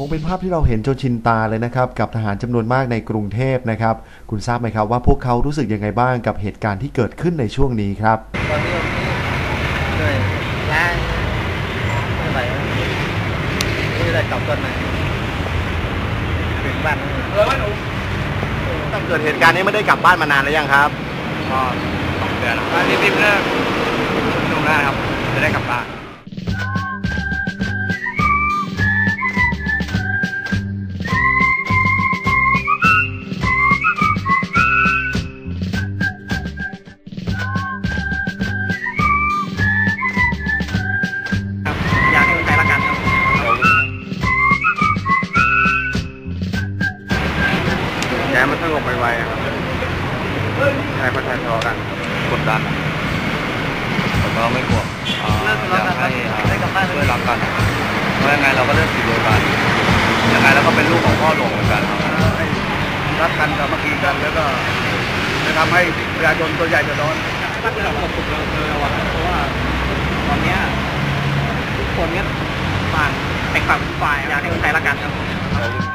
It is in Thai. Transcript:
คงเป็นภาพที่เราเห็นจนชินตาเลยนะครับกับทหารจำนวนมากในกรุงเทพนะครับ คุณทราบไหมครับว่าพวกเขารู้สึกยังไงบ้างกับเหตุการณ์ที่เกิดขึ้นในช่วงนี้ครับตอนนี้ผมเหนื่อยล้าไม่ไหวแล้วไม่ได้กลับตอนไหนถึงบ้านแล้วตั้งเกิดเหตุการณ์นี้ไม่ได้กลับบ้านมานานแล้วยังครับก็สองเดือนแล้วรีบๆเลิก มันสงบไวๆครับให้คนไทยทะเลาะกันกดดันผมก็ไม่กลัวเลิกทะเลาะกันครับได้กลับบ้านเลยช่วยรักกันเพราะยังไงเราก็เลือกสิ่งเดียวกันยังไงเราก็เป็นลูกของพ่อหลวงเหมือนกันครับรักกันสามัคคีกันแล้วก็จะทำให้ประชาชนตัวใหญ่จะร้อนตั้งแต่เราตกเลยเลยว่ะเพราะว่าตอนเนี้ยทุกคนเนี้ยต่างแตกต่างเป็นฝ่ายอยากให้คนไทยรักกันครับ